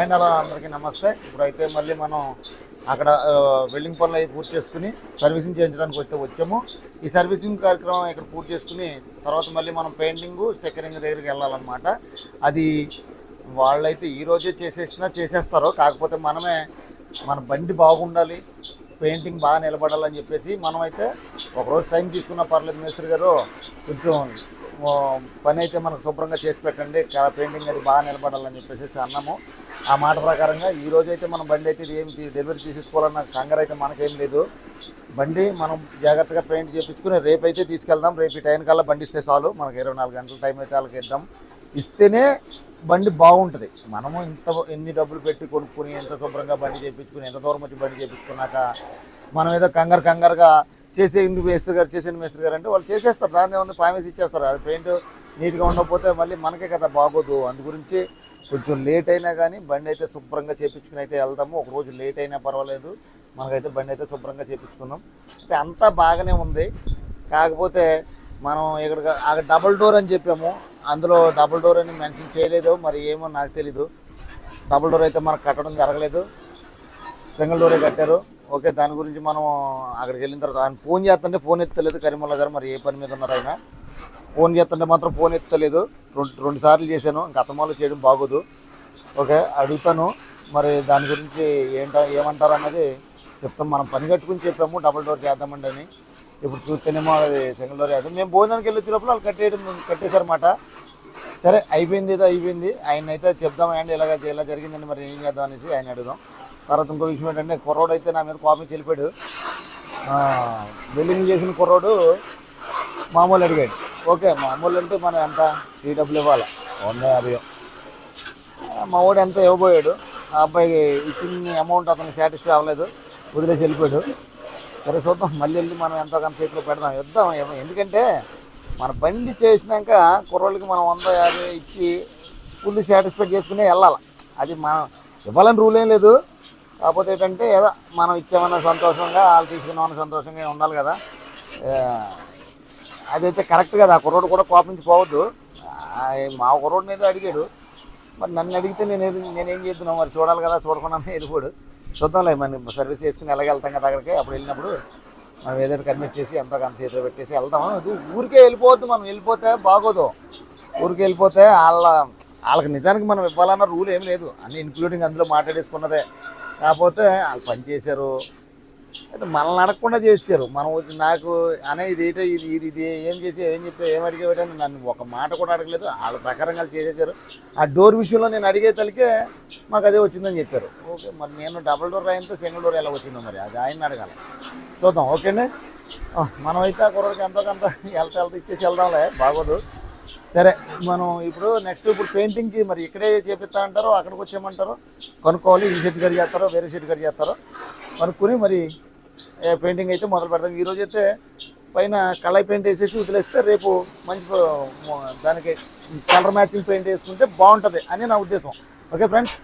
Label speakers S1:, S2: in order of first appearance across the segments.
S1: And అలా అందరికీ నమస్తే. ఇప్పుడైతే మళ్ళీ మనం అక్కడ వెల్డింగ్ పనులు అవి పూర్తి చేసుకుని సర్వీసింగ్ చేయించడానికి వస్తే వచ్చాము. ఈ సర్వీసింగ్ కార్యక్రమం ఇక్కడ పూర్తి చేసుకుని తర్వాత మళ్ళీ మనం పెయింటింగ్ స్టిక్కరింగ్ దగ్గరికి వెళ్ళాలన్నమాట. అది వాళ్ళైతే ఈ రోజే చేసేసినా చేసేస్తారు కాకపోతే మనమే మన బండి బాగుండాలి పెయింటింగ్ బాగా నిలబడాలని చెప్పేసి మనమైతే ఒకరోజు టైం తీసుకున్న పర్లేదు మేస్త్రి గారు కొంచెం పని అయితే మనకు శుభ్రంగా చేసి పెట్టండి. కా- పెయింటింగ్ అది బాగా నిలబడాలని చెప్పేసి అన్నాము. ఆ మాట ప్రకారంగా ఈ రోజు అయితే మనం బండి అయితే ఇది ఏమి డెలివరీ తీసేసుకోవాలన్న కంగారు అయితే మనకేం లేదు. బండి మనం జాగ్రత్తగా పెయింట్ చేయించుకుని రేపు అయితే తీసుకెళ్దాం. రేపు ఈ టైం కల్లా బండి ఇస్తే చాలు. మనకు ఇరవై నాలుగు గంటల టైం అయితే వాళ్ళకి ఇద్దాం ఇస్తేనే బండి బాగుంటుంది. మనము ఇంత ఎన్ని డబ్బులు పెట్టి కొనుక్కుని ఎంత శుభ్రంగా బండి చేయించుకుని ఎంత దూరం వచ్చి బండి చేయించుకున్నాక మనం ఏదో కంగారు కంగారుగా చేసే చేసేయండి మేస్త్రి గారు చేసేయండి మేస్త్రి గారు అంటే వాళ్ళు చేసేస్తారు. దాని ఏమన్నా పామేసి ఇచ్చేస్తారు. అది పెయింట్ నీట్గా ఉండకపోతే మళ్ళీ మనకే కదా బాగోదు. అందు గురించి కొంచెం లేట్ అయినా కానీ బండి అయితే శుభ్రంగా చేయించుకుని అయితే వెళ్తాము ఒక రోజు లేట్ అయినా పర్వాలేదు. మనకైతే బండి అయితే శుభ్రంగా చేయించుకుందాం అయితే అంతా బాగానే ఉంది. కాకపోతే మనం ఇక్కడ అక్కడ డబుల్ డోర్ అని చెప్పాము. అందులో డబుల్ డోర్ అని మెన్షన్ చేయలేదు. మరి ఏమో నాకు తెలీదు. డబుల్ డోర్ అయితే మనకు కట్టడం జరగలేదు. సింగిల్ డోరే కట్టారు. ఓకే దాని గురించి మనం అక్కడికి వెళ్ళిన తర్వాత ఆయన ఫోన్ చేస్తుంటే ఫోన్ ఎత్తలేదు కరీముల్లా గారు మరి ఏ పని మీద ఉన్నారు ఆయన? ఫోన్ చేస్తుంటే మాత్రం ఫోన్ ఎత్తలేదు. రెండు రెండు సార్లు చేశాను. ఇంకా చేయడం బాగోదు. ఓకే అడుగుతాను. మరి దాని గురించి ఏంట ఏమంటారు అన్నది చెప్తాం. మనం పని కట్టుకుని చెప్పాము డబుల్ డోర్ చేద్దామండి అని. ఇప్పుడు చూస్తేనేమో అది సింగిల్ డోర్ చేద్దాం. మేము భోజనానికి వెళ్ళి వచ్చినప్పుడు వాళ్ళు కట్టేయడం కట్టేశారన్నమాట. సరే అయిపోయింది ఏదో అయిపోయింది. ఆయన అయితే చెప్దాం అండి ఇలాగ ఇలా జరిగిందండి మరి ఏం చేద్దాం అనేసి ఆయన అడుగుదాం. తర్వాత ఇంకో విషయం ఏంటంటే కుర్రోడు అయితే నా మీద కోపం తెలిపాడు బిల్డింగ్ చేసిన కుర్రోడు మామూలు అడిగాడు. ఓకే మామూలు అంటే మనం ఎంత టీ డబ్బులు ఇవ్వాలి? వంద యాభై. మా వాడు ఎంత ఇవ్వబోయాడు? ఆ అబ్బాయికి ఇచ్చిన అమౌంట్ అతనికి సాటిస్ఫై అవ్వలేదు. వదిలేసి వెళ్ళిపోయాడు. సరే చూద్దాం. మళ్ళీ వెళ్ళి మనం ఎంతో కొంత చేతిలో పెడదాం. ఇద్దాం ఎందుకంటే మన బండి చేసినాక కుర్రోళ్ళకి మనం వంద యాభై ఇచ్చి ఫుల్ సాటిస్ఫై చేసుకునే వెళ్ళాలి. అది మనం ఇవ్వాలని రూల్ ఏం లేదు. కాకపోతే ఏంటంటే ఏదో మనం ఇచ్చామన్న సంతోషంగా వాళ్ళు తీసుకున్నామన్న సంతోషంగా ఉండాలి కదా. అదైతే కరెక్ట్ కదా ఆ కుర్రోడు కూడా కోపించి పోవద్దు. మా కుర్రోడిని ఏదో అడిగాడు. మరి నన్ను అడిగితే నేను ఏది నేనేం చేద్దాను? మరి చూడాలి కదా చూడకుండా వెళ్ళిపోడు చూద్దాంలే మరి సర్వీస్ చేసుకుని ఎలాగ వెళ్తాం కదా అక్కడికి? అప్పుడు వెళ్ళినప్పుడు మనం ఏదైనా కన్విట్ చేసి ఎంతో కొంత చేతిలో పెట్టేసి వెళ్తాము అది ఊరికే వెళ్ళిపోవద్దు మనం. వెళ్ళిపోతే బాగోదు. ఊరికి వెళ్ళిపోతే వాళ్ళ వాళ్ళకి నిజానికి మనం ఇవ్వాలన్న రూల్ ఏం లేదు. అన్ని ఇంక్లూడింగ్ అందులో మాట్లాడేసుకున్నదే. కాకపోతే వాళ్ళు పని చేశారు. అయితే మనల్ని అడగకుండా చేశారు. మనం వచ్చి నాకు అనే ఇది ఏంటో? ఇది ఇది ఇది ఏం చేసి ఏం చెప్పి ఏం అడిగేవాడని నన్ను ఒక మాట కూడా అడగలేదు. వాళ్ళ ప్రకారంగా చేసేసారు. ఆ డోర్ విషయంలో నేను అడిగే తలికే మాకు అదే వచ్చిందని చెప్పారు. ఓకే మరి నేను డబుల్ డోర్ అయినంత సింగిల్ డోర్ ఎలా వచ్చిందో మరి? అది ఆయన అడగాలి. చూద్దాం ఓకేనే? ఆ, మనమైతే ఆ కుర్రకి ఎంతో కొంత వెళ్తా వెళ్తా ఇచ్చేసి వెళ్దాంలే బాగోదు. సరే మనం ఇప్పుడు నెక్స్ట్ ఇప్పుడు పెయింటింగ్కి మరి ఇక్కడే చేపిస్తా అంటారో అక్కడికి వచ్చేయమంటారో? కనుక్కోవాలి ఈ షెట్ కట్ చేస్తారో వేరే షెట్ కట్ చేస్తారో? కనుక్కొని మరి పెయింటింగ్ అయితే మొదలు పెడతాం ఈరోజు అయితే పైన కళాయి పెయింట్ వేసేసి వదిలేస్తే రేపు మంచి దానికి కలర్ మ్యాచింగ్ పెయింట్ వేసుకుంటే బాగుంటుంది అని నా ఉద్దేశం. ఓకే ఫ్రెండ్స్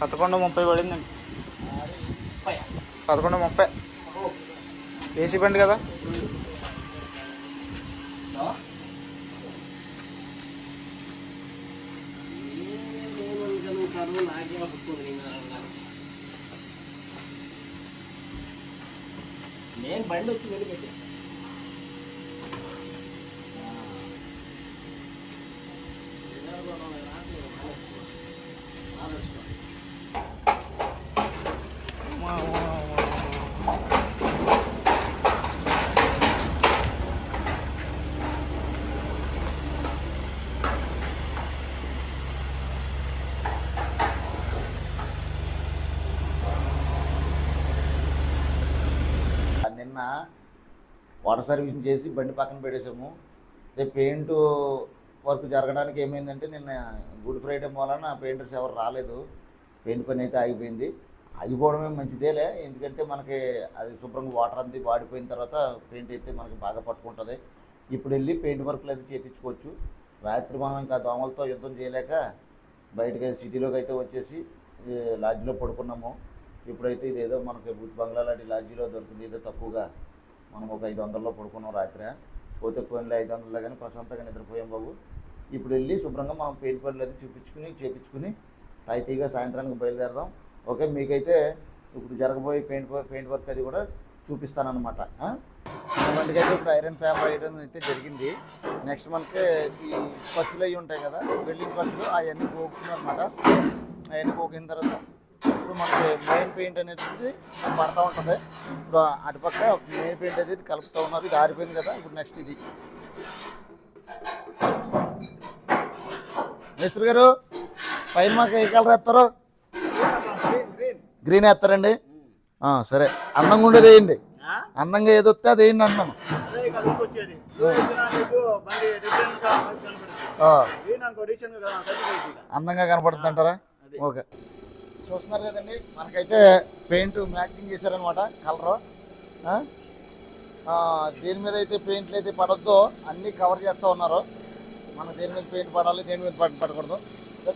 S2: పదకొండు ముప్పై పడిందండి పదకొండు ముప్పై. ఏసీ బండి కదా?
S3: నేను బండి వచ్చి వెళ్ళి
S1: వాటర్ సర్వీసింగ్ చేసి బండి పక్కన పెట్టేసాము అదే పెయింట్ వర్క్ జరగడానికి ఏమైందంటే నిన్న గుడ్ ఫ్రైడే మూలన పెయింటర్స్ ఎవరు రాలేదు. పెయింట్ పని అయితే ఆగిపోయింది. ఆగిపోవడమే మంచిదేలే ఎందుకంటే మనకి అది శుభ్రంగా వాటర్ అంతా వాడిపోయిన తర్వాత పెయింట్ అయితే మనకి బాగా పట్టుకుంటుంది. ఇప్పుడు వెళ్ళి పెయింట్ వర్క్లు అయితే చేయించుకోవచ్చు రాత్రి మనం ఇంకా దోమలతో యుద్ధం చేయలేక బయటకి సిటీలోకి అయితే వచ్చేసి లాడ్జ్లో లాడ్జిలో పడుకున్నాము. ఇప్పుడైతే ఇదేదో మనకి బుత్ బంగ్లా లాంటి లాడ్జిలో దొరికింది ఏదో తక్కువగా. మనం ఒక ఐదు వందల్లో పడుకున్నాం రాత్రి. పోతే పోయినలే ఐదు వందలు కానీ ప్రశాంతంగా నిద్రపోయాం బాబు. ఇప్పుడు వెళ్ళి శుభ్రంగా మనం పెయింట్ పనులు అయితే చూపించుకుని చేపించుకుని తాయితీగా సాయంత్రానికి బయలుదేరదాం. ఓకే మీకైతే ఇప్పుడు జరగబోయే పెయింట్ వర్క్ పెయింట్ వర్క్ అది కూడా చూపిస్తానమాట మనకి అయితే ఇప్పుడు ఐరన్ ఫ్యాబ్ వేయడం అయితే జరిగింది. నెక్స్ట్ మనకి ఈ ఖర్చులు అవి ఉంటాయి కదా బిల్డింగ్ ఖర్చులు అవన్నీ పోకుందన్నమాట అవన్నీ పోకిన తర్వాత ఇప్పుడు మనకి మెయిన్ పెయింట్ అనేది పడతా ఉంటుంది. ఇప్పుడు అటుపక్క మెయిన్ పెయింట్ అనేది కలుపుతూ ఉన్నారు. ఇది ఆరిపోయింది కదా. ఇప్పుడు నెక్స్ట్ ఇది. మిస్త్రి గారు పైన మాకు ఏ కలర్ వేస్తారు? గ్రీన్ వేస్తారండి. సరే. అందంగా ఉండేది వేయండి. అందంగా ఏది వస్తే అది వేయండి
S3: ఇక.
S1: అందంగా కనపడుతుంది అంటారా. ఓకే. చూస్తున్నారు కదండి. మనకైతే పెయింట్ మ్యాచింగ్ చేశారనమాట కలరు. దేని మీద అయితే పెయింట్లు అయితే పడద్దు అన్నీ కవర్ చేస్తూ ఉన్నారు. మనకు దేని మీద పెయింట్ పడాలి దేని మీద పడ పడకూడదు.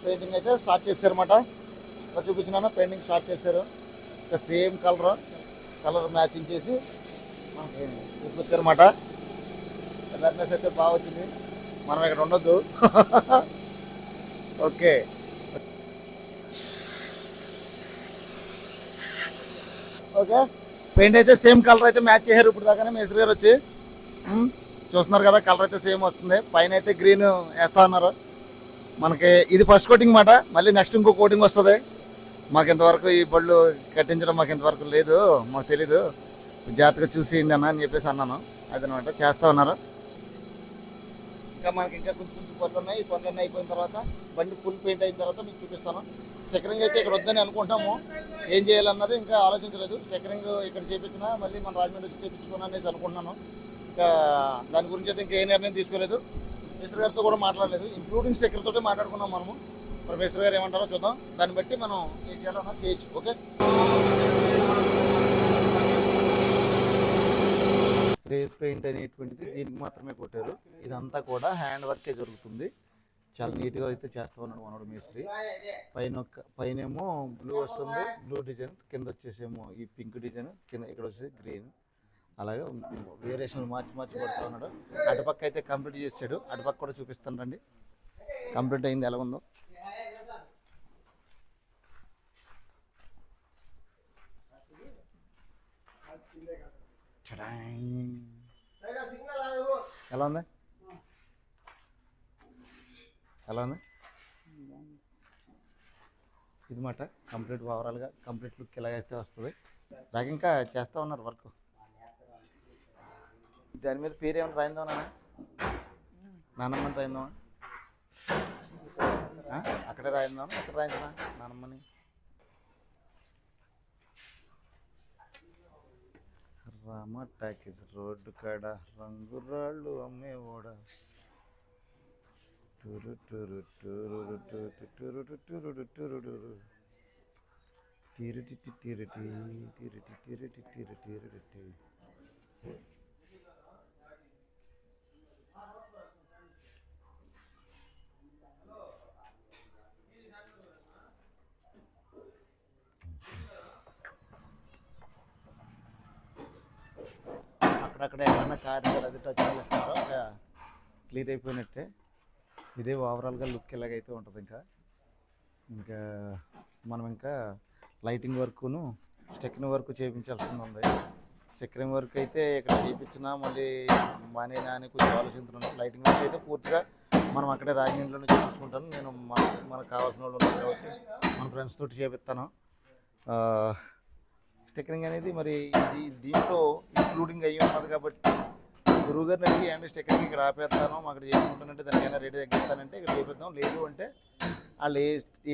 S1: పెయింటింగ్ అయితే స్టార్ట్ చేశారన్నమాట. ఇక్కడ చూపించినాను పెయింటింగ్ స్టార్ట్ చేశారు. ఇంకా సేమ్ కలర్ కలర్ మ్యాచింగ్ చేసి మనకి చూపించారన్నమాట అవేర్నెస్ అయితే బాగా వచ్చింది. మనం ఇక్కడ ఉండొద్దు. ఓకే. ఓకే? పెయింట్ అయితే సేమ్ కలర్ అయితే మ్యాచ్ చేశారు ఇప్పుడు దాకానే మేస్త్రి గారు వచ్చి. చూస్తున్నారు కదా కలర్ అయితే సేమ్ వస్తుంది. పైన అయితే గ్రీన్ వేస్తా ఉన్నారు. మనకి ఇది ఫస్ట్ కోటింగ్ మాట. మళ్ళీ నెక్స్ట్ ఇంకో కోటింగ్ వస్తుంది. మాకు ఇంతవరకు ఈ బళ్ళు కట్టించడం మాకు ఇంతవరకు లేదు. మాకు తెలీదు. జాగ్రత్తగా చూసేయండి అన్న అని చెప్పేసి అన్నాను. అదనమాట. చేస్తా ఉన్నారు. ఇంకా మనకి ఇంకా కొంచెం కొంచెం పనులు ఉన్నాయి. ఈ అయిపోయిన తర్వాత బండి ఫుల్ పెయింట్ అయిన తర్వాత మీకు చూపిస్తాను. స్టిక్కరింగ్ అయితే ఇక్కడ వద్దని అనుకుంటాము. ఏం చేయాలన్నది ఇంకా ఆలోచించలేదు. స్టిక్కరింగ్ ఇక్కడ చేపించినా మళ్ళీ మన రాజమండ్రి వచ్చి చేపించుకున్నా అనేసి అనుకుంటున్నాను. ఇంకా దాని గురించి అయితే ఇంకా ఏ నిర్ణయం తీసుకోలేదు. మిస్టర్ గారితో కూడా మాట్లాడలేదు. ఇంక్లూడింగ్ స్టిక్కర్ తోటే మాట్లాడుకున్నాం మనము. మరి గారు ఏమంటారో చూద్దాం. దాన్ని బట్టి మనం ఏం చేయాలన్నా చేయొచ్చు. ఓకే స్ప్రే పెయింట్ అనేటువంటిది దీనికి మాత్రమే కొట్టారు. ఇదంతా కూడా హ్యాండ్ వర్కే జరుగుతుంది. చాలా నీట్గా అయితే చేస్తా ఉన్నాడు మనోడు మేస్త్రి. పైన ఒక పైనేమో బ్లూ వస్తుంది బ్లూ డిజైన్. కింద వచ్చేసేమో ఈ పింక్ డిజైన్ కింద ఇక్కడ వచ్చేసి గ్రీన్. అలాగే వేరియేషన్ మార్చి మార్చి పడుతూ ఉన్నాడు అటుపక్క అయితే కంప్లీట్ చేసాడు. అటుపక్క కూడా చూపిస్తాను రండి. కంప్లీట్ అయింది. ఎలా ఉందో? ఎలా ఉంది? ఎలా ఉంది? ఇది మాట కంప్లీట్ ఓవరాల్గా కంప్లీట్ లుక్ ఇలాగైతే వస్తుంది. నాకు ఇంకా చేస్తూ ఉన్నారు వర్క్. దాని మీద పేరు ఏమైనా రాయిందా నాన్న? నానమ్మని రాయిందామా? అక్కడే రాయిందామా? అక్కడ రాయిందా? నానమ్మని. రామ టాకీస్ రోడ్డు కాడ రంగురాళ్ళు అమ్మేవాడ టురు టురు టురు టురు టురు టురు టురు తిరుటి తిరుటి తిరుటి తిరుటి తిరుటి తిరుటి అక్కడక్కడ ఏమైనా కారు అది టచ్ చేస్తారో క్లియర్ అయిపోయినట్టే. ఇదే ఓవరాల్గా లుక్ ఎలాగైతే ఉంటుంది ఇంకా. ఇంకా మనం ఇంకా లైటింగ్ వర్క్ను స్టెక్నింగ్ వర్క్ చేయించాల్సి ఉంది. స్టెక్కింగ్ వర్క్ అయితే ఇక్కడ చేయించినా మళ్ళీ మానేనా అని కొంచెం ఆలోచిస్తున్నాను లైటింగ్ వర్క్ అయితే పూర్తిగా మనం అక్కడే రాజమండ్రిలోనే చేయించుకుంటాను. నేను మనకు కావాల్సిన వాళ్ళు ఉన్నారు కాబట్టి మన ఫ్రెండ్స్ తోటి చేపిస్తాను. స్టిక్కరింగ్ అనేది మరి ఇది దీంట్లో ఇంక్లూడింగ్ అయ్యి ఉన్నది కాబట్టి గురువు గారిని అడిగి అండ్ స్టిక్కరింగ్ ఇక్కడ ఆపేస్తాను అక్కడ చేసుకుంటానంటే దానికైనా రేటు తగ్గిస్తానంటే ఇక్కడ చేపిద్దాం. లేదు అంటే వాళ్ళు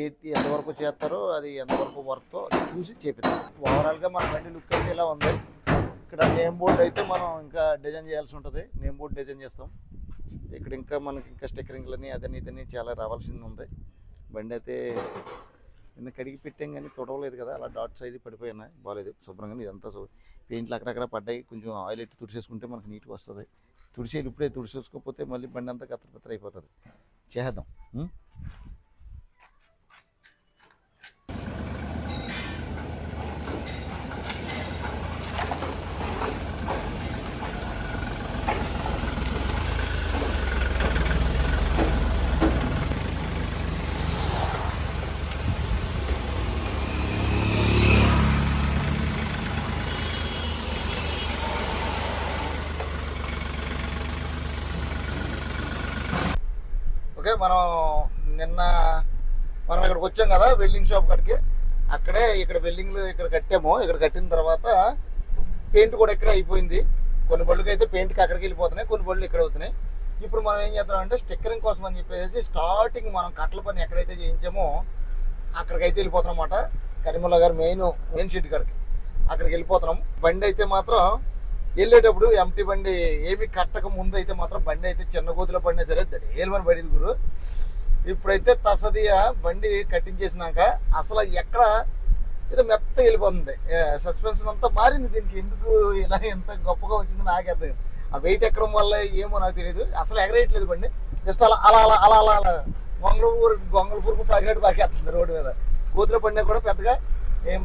S1: ఏ ఎంతవరకు చేస్తారో అది ఎంతవరకు వర్క్తో చూసి చేపిద్దాం. ఓవరాల్గా మన బండి లుక్ అయితే ఇలా ఉంది. ఇక్కడ నేమ్ బోర్డు అయితే మనం ఇంకా డిజైన్ చేయాల్సి ఉంటుంది. నేమ్ బోర్డు డిజైన్ చేస్తాం. ఇక్కడ ఇంకా మనకి ఇంకా స్టిక్కరింగ్లని అదని ఇదని చాలా రావాల్సింది ఉంది. బండి అయితే నిన్న కడిగి పెట్టాం కానీ తొడవలేదు కదా అలా డాట్ సైడ్ పడిపోయినాయి. బాగాలేదు శుభ్రంగా ఇదంతా పెయింట్లు అక్కడక్కడ పడ్డాయి. కొంచెం ఆయిల్ ఎట్టి తుడిచేసుకుంటే మనకి నీట్గా వస్తుంది. తుడిసేది ఇప్పుడే తుడిచేసుకోకపోతే మళ్ళీ బండి అంతా కత్తర అయిపోతుంది. చేద్దాం. ఉం? ఓకే మనం నిన్న మనం ఇక్కడికి వచ్చాం కదా వెల్డింగ్ షాప్ కాడికి. అక్కడే ఇక్కడ వెల్డింగ్లు ఇక్కడ కట్టాము. ఇక్కడ కట్టిన తర్వాత పెయింట్ కూడా ఇక్కడే అయిపోయింది. కొన్ని బళ్ళకి అయితే పెయింట్కి అక్కడికి వెళ్ళిపోతున్నాయి కొన్ని బళ్ళు ఇక్కడ అవుతున్నాయి. ఇప్పుడు మనం ఏం చేద్దాం అంటే స్టిక్కరింగ్ కోసం అని చెప్పేసి స్టార్టింగ్ మనం కట్టల పని ఎక్కడైతే చేయించామో అక్కడికైతే వెళ్ళిపోతున్నాం అన్నమాట. కరీముల్లా గారు మెయిన్ మెయిన్ షీట్ కాడికి. అక్కడికి వెళ్ళిపోతున్నాం. బండి అయితే మాత్రం వెళ్ళేటప్పుడు ఎంటీ బండి ఏమి కట్టక ముందు అయితే మాత్రం బండి అయితే చిన్న గోతులో పడినా సరే ఏలుమని పడింది గురు. ఇప్పుడైతే తసదియ బండి కట్టించేసినాక అసలు ఎక్కడ ఏదో మెత్త వెళ్ళిపోతుంది. సస్పెన్షన్ అంతా మారింది దీనికి. ఎందుకు ఇలా ఎంత గొప్పగా వచ్చింది నాకు అర్థం ఆ వెయిట్ ఎక్కడం వల్ల ఏమో నాకు తెలియదు అసలు ఎగరేయట్లేదు బండి. జస్ట్ అలా అలా అలా అలా అలా అలా గొంగళపూర్ గొంగళపూర్కు పాకినట్టు పాకేస్తుంది రోడ్డు మీద. కూతురు పడినా కూడా పెద్దగా ఏం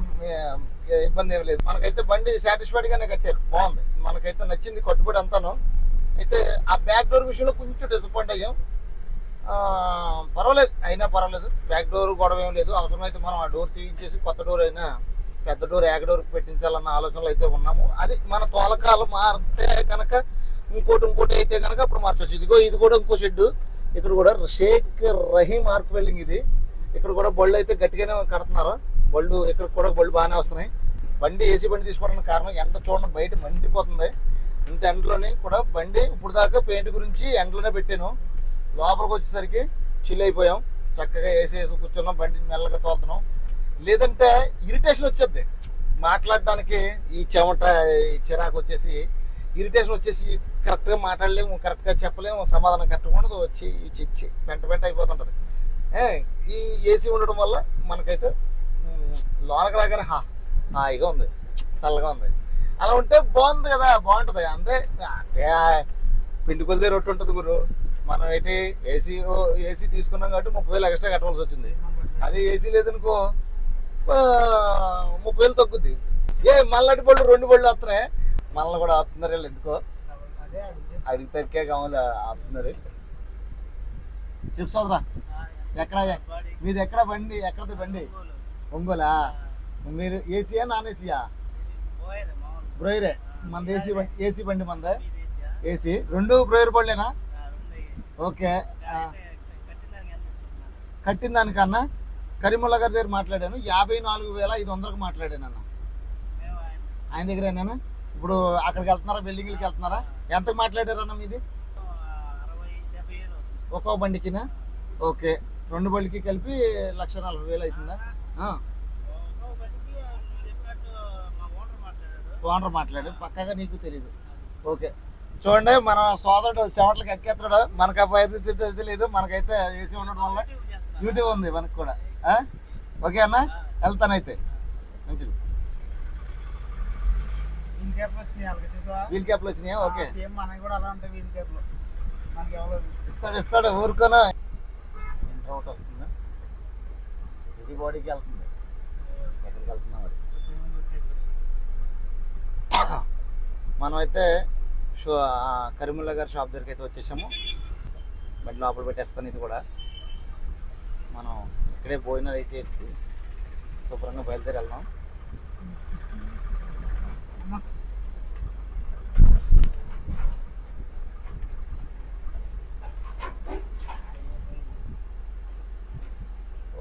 S1: ఇబ్బంది ఏం లేదు. మనకైతే బండి సాటిస్ఫైడ్గానే కట్టారు. బాగుంది. మనకైతే నచ్చింది కట్టుబడి అంతాను. అయితే ఆ బ్యాక్ డోర్ విషయంలో కొంచెం డిసప్పాయింట్ అయ్యాం. పర్వాలేదు అయినా పర్వాలేదు. బ్యాక్ డోర్ గొడవ ఏం లేదు. అవసరమైతే మనం ఆ డోర్ తీయించేసి కొత్త డోర్ అయినా పెద్ద డోర్ యాక్ డోర్ పెట్టించాలన్న ఆలోచనలు అయితే ఉన్నాము. అది మన తోలకాలు మారితే కనుక ఇంకోటి ఇంకోటి అయితే కనుక అప్పుడు మార్చొచ్చు. ఇదిగో ఇది కూడా ఇంకో షెడ్ ఇక్కడ కూడా షేక్ రహీం ఆర్క్ వెల్డింగ్ ఇది. ఇక్కడ కూడా బళ్ళు అయితే గట్టిగానే కడుతున్నారు. బళ్ళు ఇక్కడ కూడా బళ్ళు బాగానే వస్తున్నాయి. బండి ఏసీ బండి తీసుకోవడానికి కారణం ఎండ చూడండి బయట మండిపోతుంది. ఇంత ఎండలోని కూడా బండి ఇప్పుడు దాకా పెయింట్ గురించి ఎండలోనే పెట్టాను. లోపలికి వచ్చేసరికి చిల్ అయిపోయాం. చక్కగా ఏసీ వేసి కూర్చున్నాం బండిని మెల్లగా తోలుతున్నాం. లేదంటే ఇరిటేషన్ వచ్చేది. మాట్లాడడానికి ఈ చెమట ఈ చిరాకు వచ్చేసి ఇరిటేషన్ వచ్చేసి కరెక్ట్గా మాట్లాడలేము కరెక్ట్గా చెప్పలేము సమాధానం కరెక్ట్గా ఉండదు వచ్చి ఈ చిచ్చి పెంట పెంట అయిపోతుంటుంది. ఈ ఏసీ ఉండడం వల్ల మనకైతే లోనకి రాగానే హా హాయిగా ఉంది. చల్లగా ఉంది. అలా ఉంటే బాగుంది కదా బాగుంటుంది. అంతే అంటే పిండి కొలిదే రొట్టె ఉంటుంది గురు మనం ఏంటి ఏసీ ఏసీ తీసుకున్నాం కాబట్టి ముప్పై వేలు ఎక్స్ట్రా కట్టవలసి వచ్చింది. అదే ఏసీ లేదనుకో ముప్పై వేలు తగ్గుద్ది. ఏ మల్లటి బళ్ళు రెండు బళ్ళు వస్తున్నాయి. మళ్ళీ కూడా ఆపుతున్నారు వీళ్ళు ఎందుకో?
S3: అడిగితే
S1: కావాలి ఆపుతున్నారు చెప్పు సోదరా. ఎక్కడ మీది ఎక్కడ బండి? ఎక్కడది బండి? ఒంగోలా? మీరు ఏసీయా నాన్ ఏసీయా బ్రోయరే. మన ఏసీ బండి ఏసీ బండి మంద? ఏసీ రెండు బ్రోయర్ బళ్ళేనా ఓకే. కట్టిన దానికన్నా కరీముల్లా గారి దగ్గర మాట్లాడాను. యాభై నాలుగు వేల ఐదు వందలకు మాట్లాడాను అన్న. ఆయన దగ్గరేనా ఇప్పుడు అక్కడికి వెళ్తున్నారా? బిల్డింగ్లకి వెళ్తున్నారా? ఎంతకు మాట్లాడారన్న మీది? ఒక్కో బండికినా? ఓకే. రెండు బండికి కలిపి లక్ష నలభై వేలు అవుతుందా? ఓనర్ మాట్లాడు పక్కగా నీకు తెలియదు ఓకే. చూడండి మన సోదరుడు చెమటలకు ఎక్కేస్తాడు మనకు పరిస్థితి తెలియదు మనకైతే ఏసీ ఉండడం వల్ల డ్యూటీ ఉంది మనకు కూడా? ఓకే అన్న? వెళ్తానైతే. మంచిది.
S3: వీల్
S1: క్యాప్లు వచ్చినాయా ఓకే.
S3: సేమ్ మనకి కూడా అలా ఉంటాయి వీల్ క్యాప్లు. మనకి ఎవరో
S1: ఇస్తాడు ఇస్తాడు ఊరుకోనా. ఇంటర్ ఒకటి వస్తుంది. ఇది బాడీకి వెళ్తుంది. మనమైతే షో కరీముల్లా గారి షాప్ దగ్గరికి అయితే వచ్చేసాము. బండి లోపల పెట్టేస్తాను ఇది కూడా. మనం ఇక్కడే భోజనాలు అయితే చేసి శుభ్రంగా బయలుదేరి వెళ్దాం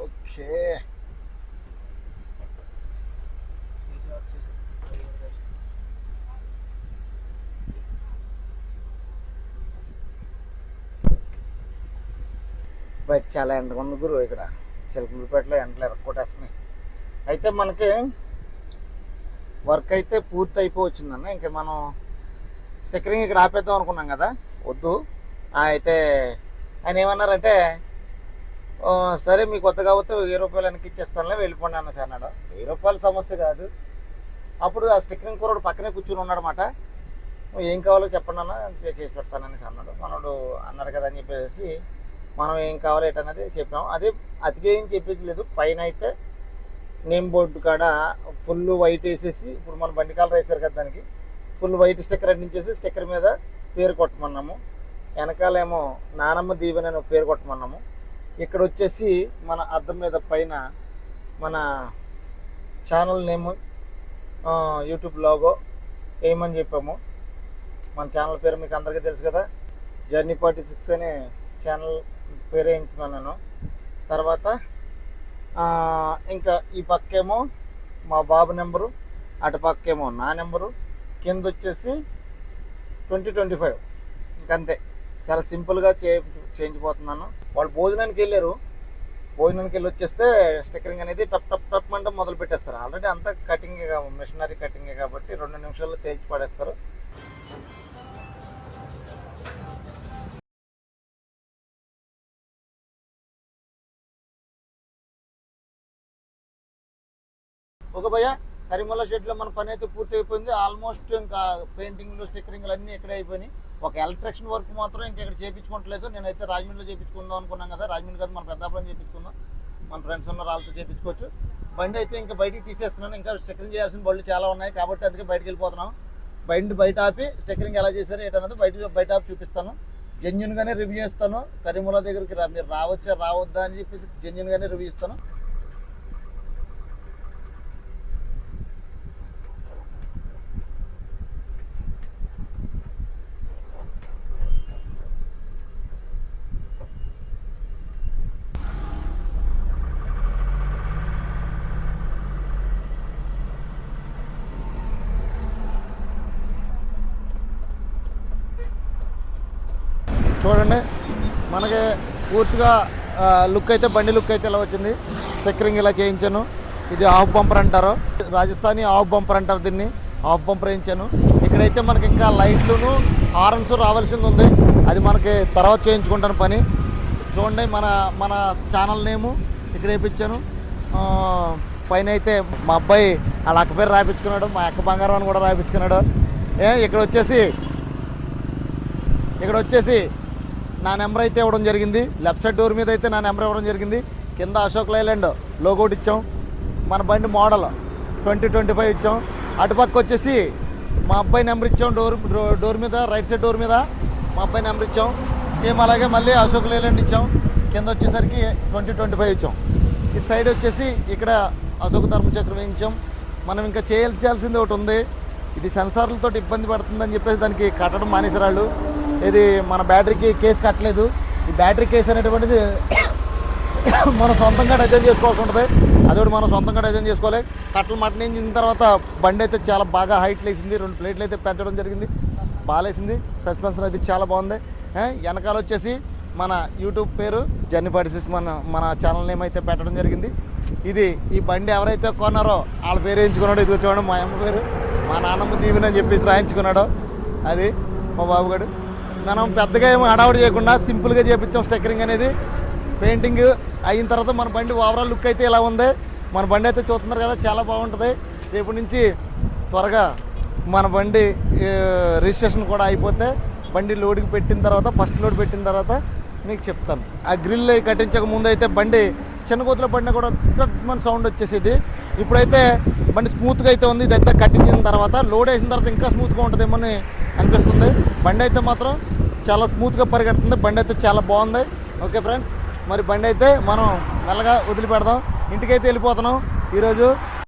S1: ఓకే బయట చాలా ఎండగా ఉంది గురు ఇక్కడ. చిలకలపేటలో ఎండలు ఎరక్కొట్టేస్తున్నాయి. అయితే మనకి వర్క్ అయితే పూర్తి అయిపోవచ్చిందన్న. ఇంకా మనం స్టిక్కరింగ్ ఇక్కడ ఆపేద్దాం అనుకున్నాం కదా. వద్దు. అయితే ఆయన ఏమన్నారంటే సరే మీ కొత్త కాబట్టి వెయ్యి రూపాయలు వెనక్కి ఇచ్చేస్తానులే వెళ్ళిపోండి అన్న సార్ అన్నాడు. వెయ్యి రూపాయల సమస్య కాదు. అప్పుడు ఆ స్టిక్కరింగ్ కూరడు పక్కనే కూర్చుని ఉన్నాడనమాట ఏం కావాలో చెప్పండి అన్న చేసి పెడతానని అన్నాడు. మనోడు అన్నాడు కదా అని చెప్పేసి మనం ఏం కావాలో అనేది చెప్పాం అదే అతికేం ఏం చెప్పేది లేదు పైన అయితే నేమ్ బోర్డు కాడ ఫుల్ వైట్ వేసేసి ఇప్పుడు మన బండి కలర్ వేసారు కదా దానికి ఫుల్ వైట్ స్టిక్కర్ అంటించేసి స్టిక్కర్ మీద పేరు కొట్టమన్నాము. వెనకాలేమో నానమ్మ దీవెన అని పేరు కొట్టమన్నాము. ఇక్కడ వచ్చేసి మన అద్దం మీద పైన మన ఛానల్ నేమ్ యూట్యూబ్ లోగో వేయమని చెప్పాము. మన ఛానల్ పేరు మీకు అందరికీ తెలుసు కదా. జర్నీ ఫార్టీ సిక్స్ అనే ఛానల్ పేరేయించుకున్నాను నేను తర్వాత ఇంకా ఈ పక్కేమో మా బాబు నెంబరు అటు పక్కేమో నా నెంబరు కింద వచ్చేసి ట్వంటీ ట్వంటీ ఫైవ్. ఇంకంతే. చాలా సింపుల్గా చే చేయించిపోతున్నాను వాళ్ళు భోజనానికి వెళ్ళారు. భోజనానికి వెళ్ళి వచ్చేస్తే స్టిక్కరింగ్ అనేది టప్ టప్ టప్ అంటే మొదలు పెట్టేస్తారు. ఆల్రెడీ అంతా కటింగే మిషనరీ కటింగే కాబట్టి రెండు నిమిషాల్లో తేల్చి పడేస్తారు. ఒక భయ. కరిమల్ల షెడ్లో మన పని అయితే పూర్తి అయిపోయింది. ఆల్మోస్ట్ ఇంకా పెయింటింగ్లు స్టిక్కరింగ్లు అన్నీ ఇక్కడే అయిపోయినాయి. ఒక ఎలక్ట్రిక్షన్ వర్క్ మాత్రం ఇంకా ఇక్కడ చేయించుకోవట్లేదు నేనైతే రాజమండ్రిలో చేయించుకుందాం అనుకున్నాం కదా. రాజమండ్రి కాదు మన పెద్దాపురం చేయించుకుందాం మన ఫ్రెండ్స్ ఉన్న వాళ్ళతో చేయించుకోవచ్చు బండి అయితే ఇంకా బయటికి తీసేస్తున్నాను. ఇంకా స్టిక్కరింగ్ చేయాల్సిన బళ్ళు చాలా ఉన్నాయి కాబట్టి అందుకే బయటికి వెళ్ళిపోతున్నాం. బండి బయట ఆపి స్టిక్కరింగ్ ఎలా చేశారు ఏంటన్నది బయట బయట ఆపి చూపిస్తాను. జెన్యున్గానే రివ్యూ ఇస్తాను కరీముల్లా దగ్గరికి రా మీరు రావచ్చా రావద్దా అని చెప్పేసి జెన్యున్గానే రివ్యూ ఇస్తాను చూడండి. మనకి పూర్తిగా లుక్ అయితే బండి లుక్ అయితే ఇలా వచ్చింది. స్టిక్కరింగ్ ఇలా చేయించాను. ఇది హాఫ్ బంపర్ అంటారు. రాజస్థానీ హాఫ్ బంపర్ అంటారు దీన్ని. హాఫ్ బంపర్ వేయించాను. ఇక్కడైతే మనకి ఇంకా లైట్లును హార్న్స్ రావాల్సింది ఉంది. అది మనకి తర్వాత చేయించుకుంటాను పని. చూడండి మన మన ఛానల్ నేము ఇక్కడ వేయించాను. పైన అయితే మా అబ్బాయి వాళ్ళ అక్క పేరు రాయించుకున్నాడు. మా అక్క బంగారం అని కూడా రాయించుకున్నాడు. ఏ ఇక్కడ వచ్చేసి ఇక్కడ వచ్చేసి నా నెంబర్ అయితే ఇవ్వడం జరిగింది. లెఫ్ట్ సైడ్ డోర్ మీద అయితే నా నెంబర్ ఇవ్వడం జరిగింది. కింద అశోక్ లైలాండ్ లోగోట్ ఇచ్చాం. మన బండి మోడల్ ట్వంటీ ట్వంటీ ఫైవ్ ఇచ్చాం. అటుపక్క వచ్చేసి మా అబ్బాయి నెంబర్ ఇచ్చాం డోర్ డోర్ మీద రైట్ సైడ్ డోర్ మీద. మా అబ్బాయి నెంబర్ ఇచ్చాం. సేమ్ అలాగే మళ్ళీ అశోక్ లైలాండ్ ఇచ్చాం. కింద వచ్చేసరికి ట్వంటీ ట్వంటీ ఫైవ్ ఇచ్చాం. ఈ సైడ్ వచ్చేసి ఇక్కడ అశోక్ ధర్మచక్రం వేయించాం. మనం ఇంకా చేయాల్సింది ఒకటి ఉంది. ఇది సెన్సార్లతో ఇబ్బంది పడుతుందని చెప్పేసి దానికి కట్టడం మానేసరాళ్ళు ఇది మన బ్యాటరీకి కేసు కట్టలేదు. ఈ బ్యాటరీ కేసు అనేటువంటిది మనం సొంతంగా డిజైన్ చేసుకోవాల్సి ఉంటుంది. అదొకటి మనం సొంతంగా డిజైన్ చేసుకోవాలి. కట్టలు మటన్ వేసిన తర్వాత బండి అయితే చాలా బాగా హైట్ లేసింది రెండు ప్లేట్లు అయితే పెంచడం జరిగింది. బాగాలేసింది సస్పెన్షన్ అయితే చాలా బాగుంది. వెనకాల వచ్చేసి మన యూట్యూబ్ పేరు జర్నీ పాటిసిస్ మన మన ఛానల్ నేమ్ అయితే పెట్టడం జరిగింది. ఇది ఈ బండి ఎవరైతే కొన్నారో వాళ్ళ పేరు ఎంచుకున్నాడో. ఇది చూడండి మా అమ్మ పేరు. మా నాన్నమ్మ దీవెని అని చెప్పేసి రాయించుకున్నాడు. అది మా బాబుగాడు మనం పెద్దగా ఏమో హడావుడి చేయకుండా సింపుల్గా చేపించాం స్టెక్కరింగ్ అనేది. పెయింటింగ్ అయిన తర్వాత మన బండి ఓవరాల్ లుక్ అయితే ఇలా ఉంది. మన బండి అయితే చూస్తున్నారు కదా చాలా బాగుంటుంది. రేపు నుంచి త్వరగా మన బండి రిజిస్ట్రేషన్ కూడా అయిపోతే బండి లోడ్కి పెట్టిన తర్వాత ఫస్ట్ లోడ్ పెట్టిన తర్వాత మీకు చెప్తాను. ఆ గ్రిల్ కట్టించక ముందు అయితే బండి చిన్న కోతుల బండి కూడా మన సౌండ్ వచ్చేసేది. ఇప్పుడైతే బండి స్మూత్గా అయితే ఉంది. ఇదైతే కట్టించిన తర్వాత లోడ్ వేసిన తర్వాత ఇంకా స్మూత్గా ఉంటుందేమో అని అనిపిస్తుంది. బండి అయితే మాత్రం చాలా స్మూత్గా పరిగెడుతుంది. బండి అయితే చాలా బాగుంది. ఓకే ఫ్రెండ్స్ మరి బండి అయితే మనం మెల్లగా వదిలిపెడదాం. ఇంటికైతే వెళ్ళిపోతున్నాం. ఈరోజు